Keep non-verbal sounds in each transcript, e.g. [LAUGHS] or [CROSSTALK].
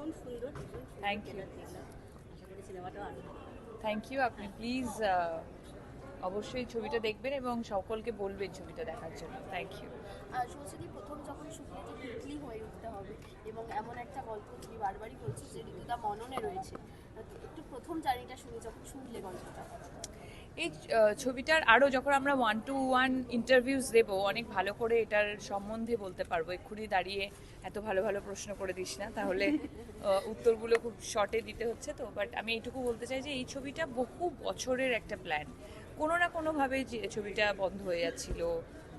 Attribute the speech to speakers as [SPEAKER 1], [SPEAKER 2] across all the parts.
[SPEAKER 1] ভীষণ সুন্দর thank you.
[SPEAKER 2] Thank you আপনি প্লিজ অবশ্যই ছবিটা দেখবেন এবং সকলকে বলবেন ছবিটা দেখার জন্য। থ্যাংক ইউ
[SPEAKER 3] সরস্বতী প্রথম যখন শুনলে যে হয়ে উঠতে হবে এবং এমন একটা গল্প তুমি বারবারই বলছো যে ঋতুদা মননে রয়েছে। একটু প্রথম জার্নিটা শুনি যখন শুনলে গল্পটা।
[SPEAKER 2] এই ছবিটার আরও যখন আমরা ওয়ান টু ওয়ান ইন্টারভিউস দেবো অনেক ভালো করে এটার সম্বন্ধে বলতে পারব। এক্ষুনি দাঁড়িয়ে এত ভালো ভালো প্রশ্ন করে দিস না তাহলে [LAUGHS] উত্তরগুলো খুব শর্টে দিতে হচ্ছে তো। বাট আমি এইটুকু বলতে চাই যে এই ছবিটা বহু বছরের একটা প্ল্যান কোনো না কোনোভাবে যে ছবিটা বন্ধ হয়ে যাচ্ছিল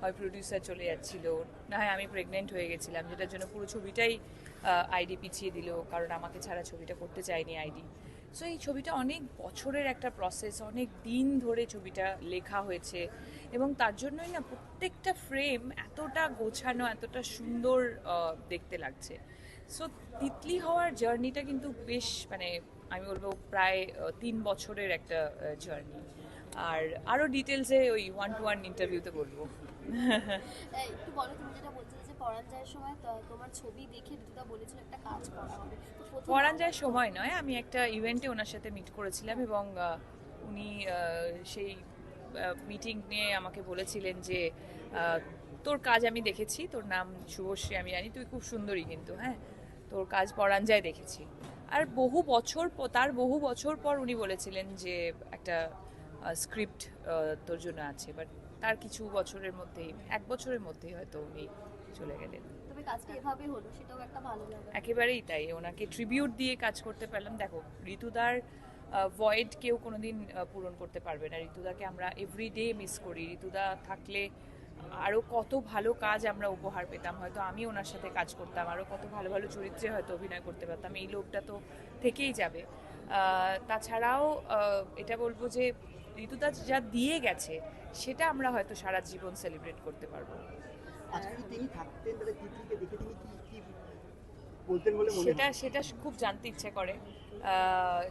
[SPEAKER 2] হয় প্রডিউসার চলে যাচ্ছিল না হয় আমি প্রেগনেন্ট হয়ে গেছিলাম যেটার জন্য পুরো ছবিটাই আইডি পিছিয়ে দিল কারণ আমাকে ছাড়া ছবিটা করতে চায়নি আইডি সো এই ছবিটা অনেক বছরের একটা প্রসেস অনেক দিন ধরে ছবিটা লেখা হয়েছে এবং তার জন্যই না প্রত্যেকটা ফ্রেম এতটা গোছানো, এতটা সুন্দর দেখতে লাগছে। সো তিতলি হওয়ার জার্নিটা কিন্তু বেশ মানে আমি বলব প্রায় তিন বছরের একটা জার্নি আর আরও ডিটেলসে ওই ওয়ান টু ওয়ান ইন্টারভিউতে বলব
[SPEAKER 3] একটু বলো তুমি যেটা বলছিলে যে যাওয়ার সময় তোমার ছবি দেখে ঋতুদা বলেছিল একটা কাজ করা হবে।
[SPEAKER 2] যায় সময় নয় আমি একটা ইভেন্টে ওনার সাথে মিট করেছিলাম এবং উনি সেই মিটিং নিয়ে আমাকে বলেছিলেন যে তোর কাজ আমি দেখেছি তোর নাম শুভশ্রী আমি জানি তুই খুব সুন্দরী কিন্তু হ্যাঁ? তোর কাজ যায় দেখেছি। আর বহু বছর তার বহু বছর পর উনি বলেছিলেন যে একটা স্ক্রিপ্ট তোর জন্য আছে বাট তার কিছু বছরের মধ্যেই এক বছরের মধ্যেই হয়তো উনি চলে গেলেন। একেবারেই তাই ওনাকে ট্রিবিউট দিয়ে কাজ করতে পারলাম। দেখো ঋতুদার ভয়েড কেউ কোনোদিন পূরণ করতে পারবে না। ঋতুদাকে আমরা এভরিডে মিস করি। ঋতুদা থাকলে আরও কত ভালো কাজ আমরা উপহার পেতাম। হয়তো আমি ওনার সাথে কাজ করতাম আরও কত ভালো ভালো চরিত্রে হয়তো অভিনয় করতে পারতাম। এই লোকটা তো থেকেই যাবে। তাছাড়াও এটা বলব যে ঋতুদা যা দিয়ে গেছে সেটা আমরা হয়তো সারা জীবন সেলিব্রেট করতে পারব। সেটা সেটা খুব জানতে ইচ্ছে করে।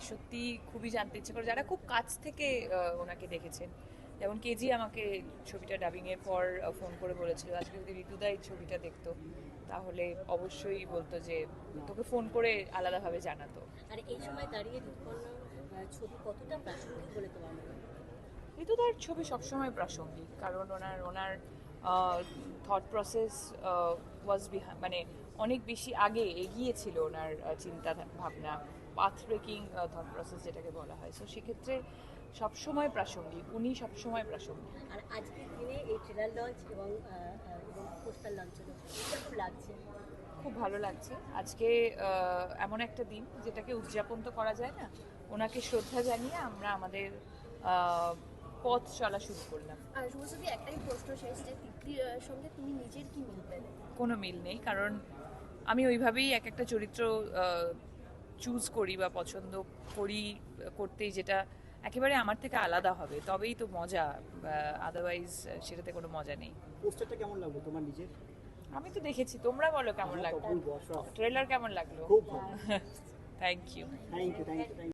[SPEAKER 2] সত্যি খুবই জানতে ইচ্ছে করে। যারা খুব কাছ থেকে আহ, ওনাকে দেখেছেন যেমন কেজি আমাকে ছবিটা ডাবিং এর পর ফোন করে বলেছিল আজকে যদি ঋতুদা এই ছবিটা দেখতো তাহলে অবশ্যই বলতো যে তোকে ফোন করে আলাদাভাবে জানাতো।
[SPEAKER 1] আর এই সময় দাঁড়িয়ে ছবি কতটা প্রাসঙ্গিক বলে তোমার মনে হয়?
[SPEAKER 2] ঋতুদার ছবি সবসময় প্রাসঙ্গিক কারণ ওনার ওনার থট প্রসেস ওয়াজ মানে অনেক বেশি আগে এগিয়েছিল ওনার চিন্তা ভাবনা পাথ ব্রেকিং থট প্রসেস যেটাকে বলা হয়। সো সেক্ষেত্রে সবসময় প্রাসঙ্গিক উনি সবসময় প্রাসঙ্গিক।
[SPEAKER 1] আর আজকের দিনে লঞ্চ এবং পোস্টার লঞ্চ হলো। কীরকম লাগছে।
[SPEAKER 2] খুব ভালো লাগছে। আজকে এমন একটা দিন যেটাকে উদযাপন তো করা যায় না। ওনাকে শ্রদ্ধা জানিয়ে আমরা আমাদের পথ চলা শুরু করলাম।
[SPEAKER 3] আর শুভশ্রী একটাই প্রশ্ন শেষ যে তিতলির সঙ্গে তুমি নিজের কি মিল পেলে?
[SPEAKER 2] কোনো মিল নেই কারণ আমি ওইভাবেই এক একটা চরিত্র চুজ করি বা পছন্দ করি করতেই যেটা একেবারে আমার থেকে আলাদা হবে তবেই তো মজা আদারওয়াইজ সেটাতে কোনো মজা নেই।
[SPEAKER 4] পোস্টারটা কেমন লাগল তোমার নিজের?
[SPEAKER 2] আমি তো দেখেছি তোমরা বলো কেমন লাগল? ট্রেলার কেমন লাগল? Thank you
[SPEAKER 4] thank you thank you